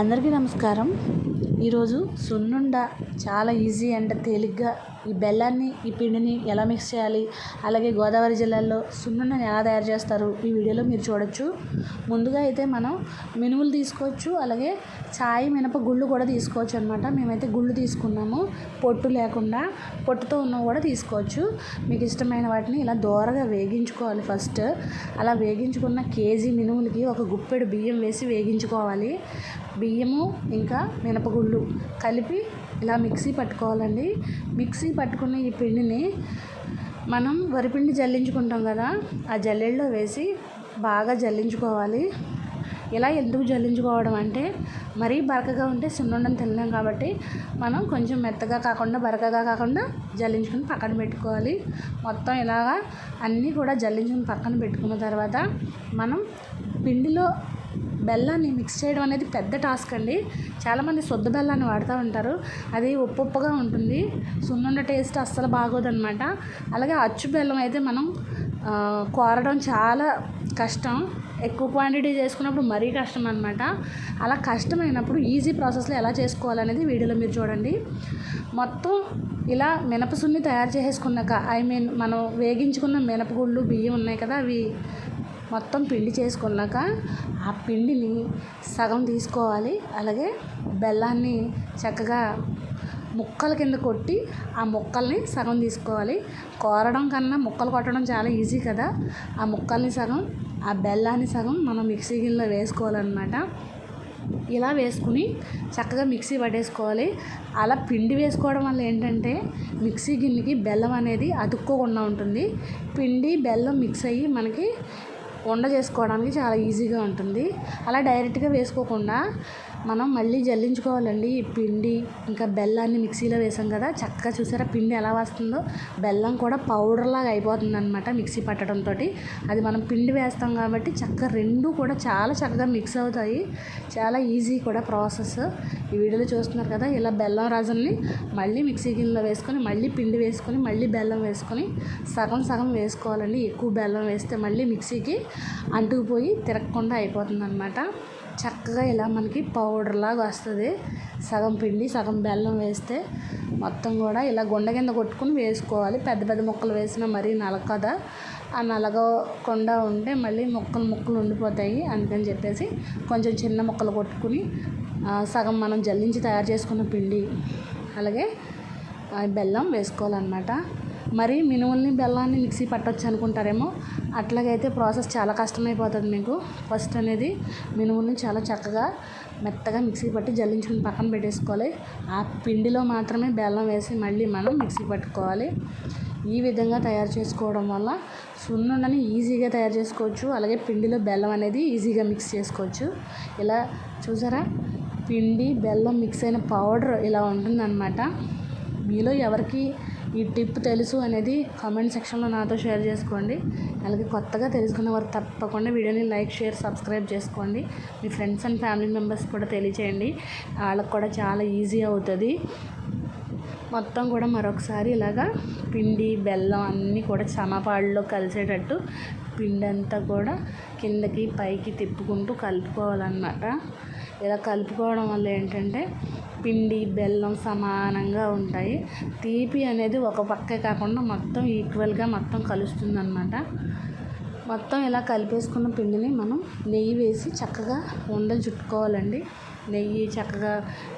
అందరికీ నమస్కారం. ఈరోజు సున్నుండ చాలా ఈజీ అండ్ తేలిగ్గా ఈ బెల్లాన్ని ఈ పిండిని ఎలా మిక్స్ చేయాలి అలాగే గోదావరి జిల్లాలో సున్నుండని ఎలా తయారు చేస్తారు ఈ వీడియోలో మీరు చూడొచ్చు. ముందుగా అయితే మనం మినుములు తీసుకోవచ్చు అలాగే చాయ్ మినప గుళ్ళు కూడా తీసుకోవచ్చు అనమాట మేమైతే గుళ్ళు తీసుకున్నాము పొట్టు లేకుండా పొట్టుతో ఉన్నవి కూడా తీసుకోవచ్చు. మీకు ఇష్టమైన వాటిని ఇలా దోరగా వేగించుకోవాలి ఫస్ట్. అలా వేగించుకున్న కేజీ మినుములకి ఒక గుప్పెడు బియ్యం వేసి వేగించుకోవాలి. బియ్యము ఇంకా మినపగుళ్ళు కలిపి ఇలా మిక్సీ పట్టుకోవాలండి. మిక్సీ పట్టుకున్న ఈ పిండిని మనం వరిపిండి జల్లించుకుంటాం కదా ఆ జల్లెడలో వేసి బాగా జల్లించుకోవాలి. ఇలా ఎందుకు జల్లించుకోవడం అంటే మరీ బరకగా ఉంటే సున్నుండం తినలేం కాబట్టి మనం కొంచెం మెత్తగా కాకుండా బరకగా కాకుండా జల్లించుకుని పక్కన పెట్టుకోవాలి. మొత్తం ఇలాగా అన్నీ కూడా జల్లించుకుని పక్కన పెట్టుకున్న తర్వాత మనం పిండిలో బెల్లాన్ని మిక్స్ చేయడం అనేది పెద్ద టాస్క్ అండి. చాలామంది శుద్ధ బెల్లాన్ని వాడుతూ ఉంటారు. అది ఉప్పు ఉప్పుగా ఉంటుంది. సున్నుండ టేస్ట్ అస్సలు బాగోదనమాట అలాగే అచ్చు బెల్లం అయితే మనం కోరడం చాలా కష్టం. ఎక్కువ క్వాంటిటీ చేసుకున్నప్పుడు మరీ కష్టం అనమాట అలా కష్టమైనప్పుడు ఈజీ ప్రాసెస్లో ఎలా చేసుకోవాలనేది వీడియోలో మీరు చూడండి. మొత్తం ఇలా మినపసున్ని తయారు చేసేసుకున్నాక ఐ మీన్ మనం వేగించుకున్న మినపగుళ్ళు బియ్యం ఉన్నాయి కదా అవి మొత్తం పిండి చేసుకున్నాక ఆ పిండిని సగం తీసుకోవాలి. అలాగే బెల్లాన్ని చక్కగా ముక్కల కింద కొట్టి ఆ ముక్కల్ని సగం తీసుకోవాలి. కోరడం కన్నా ముక్కలు కొట్టడం చాలా ఈజీ కదా. ఆ ముక్కల్ని సగం ఆ బెల్లాన్ని సగం మనం మిక్సీ గిన్నెలో వేసుకోవాలన్నమాట. ఇలా వేసుకుని చక్కగా మిక్సీ పట్టేసుకోవాలి. అలా పిండి వేసుకోవడం వల్ల ఏంటంటే మిక్సీ గిన్నెకి బెల్లం అనేది అతుక్కోకుండా ఉంటుంది. పిండి బెల్లం మిక్స్ అయ్యి మనకి వండ చేసుకోవడానికి చాలా ఈజీగా ఉంటుంది. అలా డైరెక్ట్గా వేసుకోకుండా మనం మళ్ళీ జల్లించుకోవాలండి ఈ పిండి. ఇంకా బెల్లాన్ని మిక్సీలో వేసాం కదా చక్కగా చూసారా పిండి ఎలా వస్తుందో? బెల్లం కూడా పౌడర్లాగా అయిపోతుంది అనమాట మిక్సీ పట్టడంతో అది మనం పిండి వేస్తాం కాబట్టి చక్కగా రెండు కూడా చాలా చక్కగా మిక్స్ అవుతాయి. చాలా ఈజీ కూడా ప్రాసెస్. ఈ వీడియోలో చూస్తున్నారు కదా ఇలా బెల్లం రాజుల్ని మళ్ళీ మిక్సీ గిన్నెలో వేసుకొని మళ్ళీ పిండి వేసుకొని మళ్ళీ బెల్లం వేసుకొని సగం సగం వేసుకోవాలండి. ఎక్కువ బెల్లం వేస్తే మళ్ళీ మిక్సీకి అంటుకుపోయి తిరగకుండా అయిపోతుంది అనమాట చక్కగా ఇలా మనకి పౌడర్ లాగా వస్తుంది. సగం పిండి సగం బెల్లం వేస్తే మొత్తం కూడా ఇలా గుండె కింద కొట్టుకుని వేసుకోవాలి. పెద్ద పెద్ద ముక్కలు వేసినా మరీ నలకదా. ఆ నలగకుండా ఉంటే మళ్ళీ ముక్కలు ముక్కలు ఉండిపోతాయి అందుకని చెప్పేసి కొంచెం చిన్న ముక్కలు కొట్టుకుని సగం మనం జల్లించి తయారు చేసుకున్న పిండి అలాగే బెల్లం వేసుకోవాలన్నమాట. మరి మినుముల్ని బెల్లాన్ని మిక్సీ పట్టొచ్చు అనుకుంటారేమో అట్లాగైతే ప్రాసెస్ చాలా కష్టమైపోతుంది మీకు. ఫస్ట్ అనేది మినుముల్ని చాలా చక్కగా మెత్తగా మిక్సీ పట్టి జల్లించుకుని పక్కన పెట్టేసుకోవాలి. ఆ పిండిలో మాత్రమే బెల్లం వేసి మళ్ళీ మనం మిక్సీ పట్టుకోవాలి. ఈ విధంగా తయారు చేసుకోవడం వల్ల సున్నుండని ఈజీగా తయారు చేసుకోవచ్చు. అలాగే పిండిలో బెల్లం అనేది ఈజీగా మిక్స్ చేసుకోవచ్చు. ఇలా చూసారా? పిండి బెల్లం మిక్స్ అయిన పౌడర్ ఇలా ఉంటుందన్నమాట. మీలో ఎవరికి ఈ టిప్ తెలుసు అనేది కామెంట్ సెక్షన్లో నాతో షేర్ చేసుకోండి. అలాగే కొత్తగా తెలుసుకున్న వారు తప్పకుండా వీడియోని లైక్ షేర్ సబ్స్క్రైబ్ చేసుకోండి. మీ ఫ్రెండ్స్ అండ్ ఫ్యామిలీ మెంబర్స్ కూడా తెలియచేయండి. వాళ్ళకి కూడా చాలా ఈజీ అవుతుంది. మొత్తం కూడా మరొకసారి ఇలాగా పిండి బెల్లం అన్నీ కూడా సమపాడులో కలిసేటట్టు పిండి అంతా కూడా కిందకి పైకి తిప్పుకుంటూ కలుపుకోవాలన్నమాట. ఇలా కలుపుకోవడం వల్ల ఏంటంటే పిండి బెల్లం సమానంగా ఉంటాయి. తీపి అనేది ఒక పక్కే కాకుండా మొత్తం ఈక్వల్గా మొత్తం కలుస్తుంది అనమాట మొత్తం ఇలా కలిపేసుకున్న పిండిని మనం నెయ్యి వేసి చక్కగా ఉండలు చుట్టుకోవాలండి. నెయ్యి చక్కగా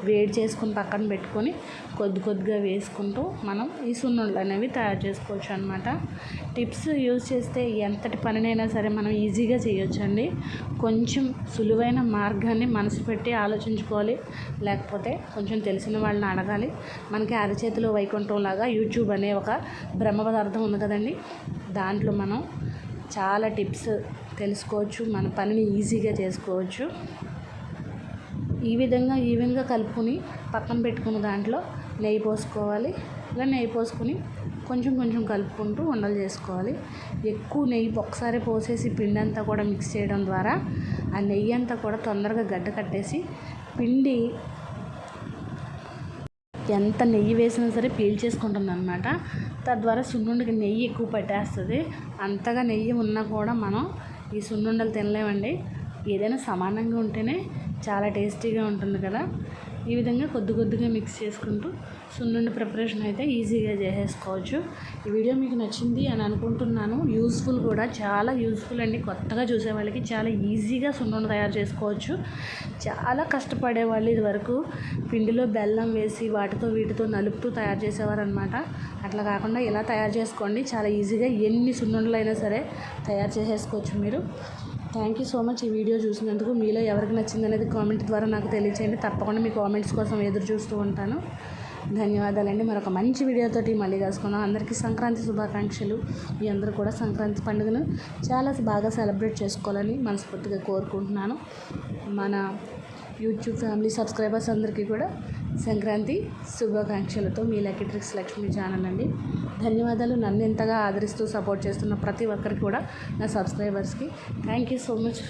వేడి చేసుకుని పక్కన పెట్టుకొని కొద్ది కొద్దిగా వేసుకుంటూ మనం ఈ సున్నుండలు అనేవి తయారు చేసుకోవచ్చు అనమాట టిప్స్ యూజ్ చేస్తే ఎంతటి పనినైనా సరే మనం ఈజీగా చేయొచ్చండి. కొంచెం సులువైన మార్గాన్ని మనసు పెట్టి ఆలోచించుకోవాలి. లేకపోతే కొంచెం తెలిసిన వాళ్ళని అడగాలి. మనకి అరచేతిలో వైకుంఠం లాగా యూట్యూబ్ అనే ఒక బ్రహ్మ పదార్థం ఉంది కదండి. దాంట్లో మనం చాలా టిప్స్ తెలుసుకోవచ్చు. మన పనిని ఈజీగా చేసుకోవచ్చు. ఈ విధంగా ఈవెన్గా కలుపుకొని పక్కన పెట్టుకున్న దాంట్లో నెయ్యి పోసుకోవాలి. ఇలా నెయ్యి పోసుకొని కొంచెం కొంచెం కలుపుకుంటూ ఉండలు చేసుకోవాలి. ఎక్కువ నెయ్యి ఒకసారి పోసేసి పిండి అంతా కూడా మిక్స్ చేయడం ద్వారా ఆ నెయ్యి అంతా కూడా తొందరగా గడ్డ కట్టేసి పిండి ఎంత నెయ్యి వేసినా సరే పీల్చేసుకుంటుంది అనమాట తద్వారా సున్నుండికి నెయ్యి ఎక్కువ పట్టేస్తుంది. అంతగా నెయ్యి ఉన్నా కూడా మనం ఈ సున్నుండలు తినలేమండి. ఏదైనా సమానంగా ఉంటేనే చాలా టేస్టీగా ఉంటుంది కదా. ఈ విధంగా కొద్ది కొద్దిగా మిక్స్ చేసుకుంటూ సున్నుండి ప్రిపరేషన్ అయితే ఈజీగా చేసేసుకోవచ్చు. ఈ వీడియో మీకు నచ్చింది అని అనుకుంటున్నాను. యూస్ఫుల్ కూడా చాలా యూస్ఫుల్ అండి. కొత్తగా చూసే వాళ్ళకి చాలా ఈజీగా సున్నుండి తయారు చేసుకోవచ్చు. చాలా కష్టపడే వాళ్ళు ఇదివరకు పిండిలో బెల్లం వేసి వాటితో వీటితో నలుపుతూ తయారు చేసేవారు అనమాట అట్లా కాకుండా ఇలా తయారు చేసుకోండి. చాలా ఈజీగా ఎన్ని సున్నుండలు అయినా సరే తయారు చేసేసుకోవచ్చు మీరు. థ్యాంక్ యూ సో మచ్ ఈ వీడియో చూసినందుకు మీలో ఎవరికి నచ్చింది అనేది కామెంట్ ద్వారా నాకు తెలియచేయండి. తప్పకుండా మీ కామెంట్స్ కోసం ఎదురు చూస్తూ ఉంటాను. ధన్యవాదాలండి. మరొక మంచి వీడియోతోటి మళ్ళీ కలుసుకుందాం. అందరికీ సంక్రాంతి శుభాకాంక్షలు. మీ అందరూ కూడా సంక్రాంతి పండుగను చాలా బాగా సెలబ్రేట్ చేసుకోవాలని మనస్ఫూర్తిగా కోరుకుంటున్నాను. మన యూట్యూబ్ ఫ్యామిలీ సబ్స్క్రైబర్స్ అందరికీ కూడా సంక్రాంతి శుభాకాంక్షలతో మీ లక్కీ ట్రిక్స్ లక్ష్మి ఛానల్ అండి. ధన్యవాదాలు. నన్ను ఎంతగా ఆదరిస్తూ సపోర్ట్ చేస్తున్న ప్రతి ఒక్కరికి కూడా నా సబ్స్క్రైబర్స్కి. Thank you so much.